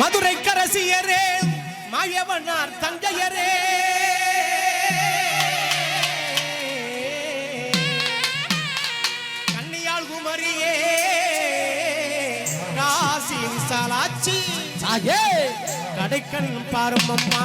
மதுரை கரசியரே மாயவனார் தங்கையரே கன்னியாள் குமரியே காசி விசாலாச்சி தாயே கடைக்கண் பாருமம்மா.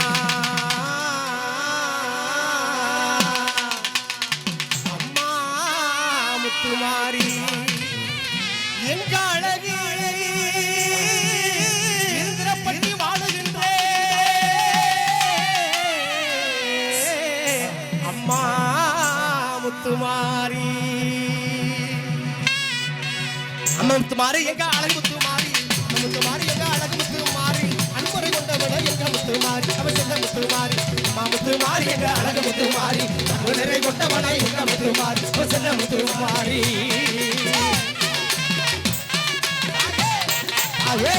குமாரி அம்மா முத்துமாரி எங்க அழகு குமாரி அம்மா முத்துமாரி எங்க அழகு குமாரி அன்பரை கொண்டவள எங்க முத்துமாரி அவ செல்ல முத்துமாரி அம்மா முத்துமாரி எங்க அழகு முத்துமாரி அன்பரை கொண்டவள எங்க முத்துமாரி அவ செல்ல முத்துமாரி அவே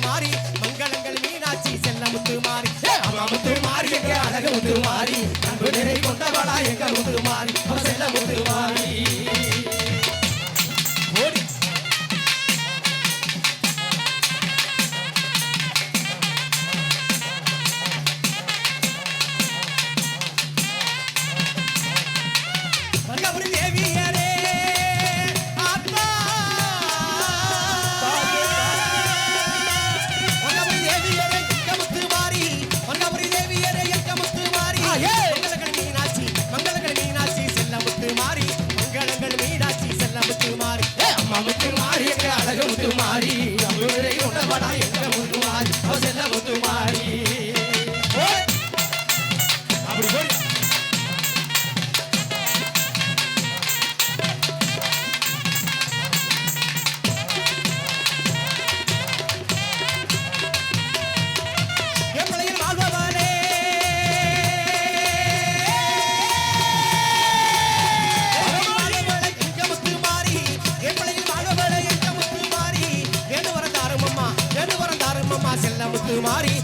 மாறி முத்துமாரி மங்களங்கள் மீனாட்சி செல்ல முத்து மாறி அம்மா நமக்கு மாறி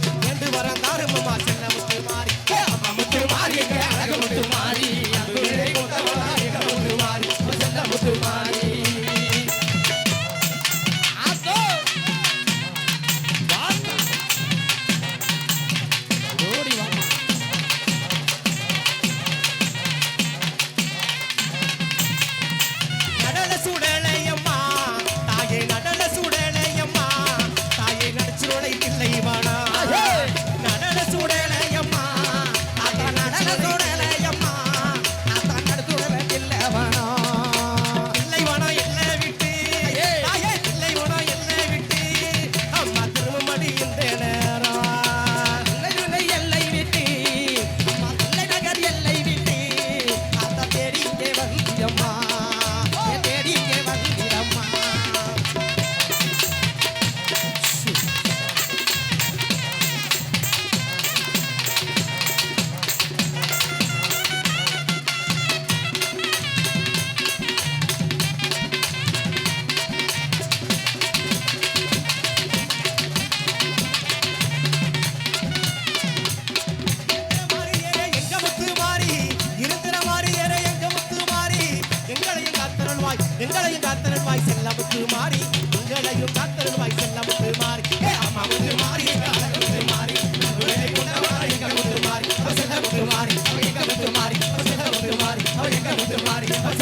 அலையும் காத்தருள்வாய் செல்லம் மாறி அம்மா ஒன்று மாறி ஒன்று மாறி மாறி மாறி மாறி மாறி மாறி